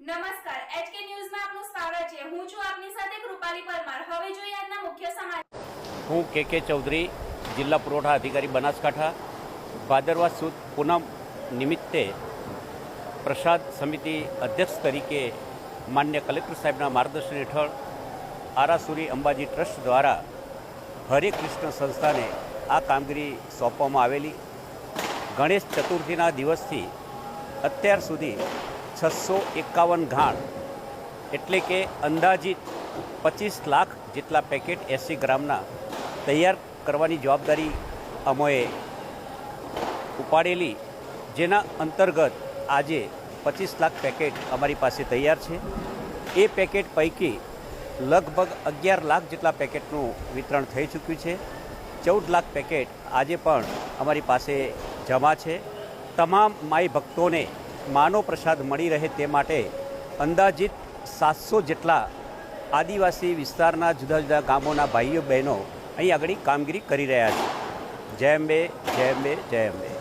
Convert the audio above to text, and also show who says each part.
Speaker 1: નમસ્કાર એચકે ન્યૂઝમાં આપનું સ્વાગત છે. હું છું આપની સાથે કૃપાલી પરમાર. હવે જોઈએ આજના મુખ્ય સમાચાર.
Speaker 2: હું કે કે ચૌધરી, જિલ્લા પુરવઠા અધિકારી બનાસકાંઠા, ભાદરવા સુદ પૂનમ નિમિત્તે પ્રસાદ સમિતિ અધ્યક્ષ તરીકે માન્ય કલેક્ટર સાહેબના માર્ગદર્શન હેઠળ આરાસુરી અંબાજી ટ્રસ્ટ દ્વારા હરે કૃષ્ણ સંસ્થાને આ કામગીરી સોંપવામાં આવેલી. ગણેશ ચતુર્થીના દિવસથી અત્યાર સુધી છસો એકાવન ઘાણ, એટલે કે અંદાજિત પચીસ લાખ જેટલા પેકેટ એંસી ગ્રામના તૈયાર કરવાની જવાબદારી અમોએ ઉપાડેલી, જેના અંતર્ગત આજે પચીસ લાખ પેકેટ અમારી પાસે તૈયાર છે. એ પેકેટ પૈકી લગભગ અગિયાર લાખ જેટલા પેકેટનું વિતરણ થઈ ચૂક્યું છે. ચૌદ લાખ પેકેટ આજે પણ અમારી પાસે જમા છે. તમામ માઈ ભક્તોને માનો પ્રસાદ મળી રહે તે માટે અંદાજિત સાતસો જેટલા આદિવાસી વિસ્તારના જુદા જુદા ગામોના ભાઈઓ બહેનો અહીં આગળ કામગીરી કરી રહ્યા છે. જય અંબે જય અંબે જય અંબે.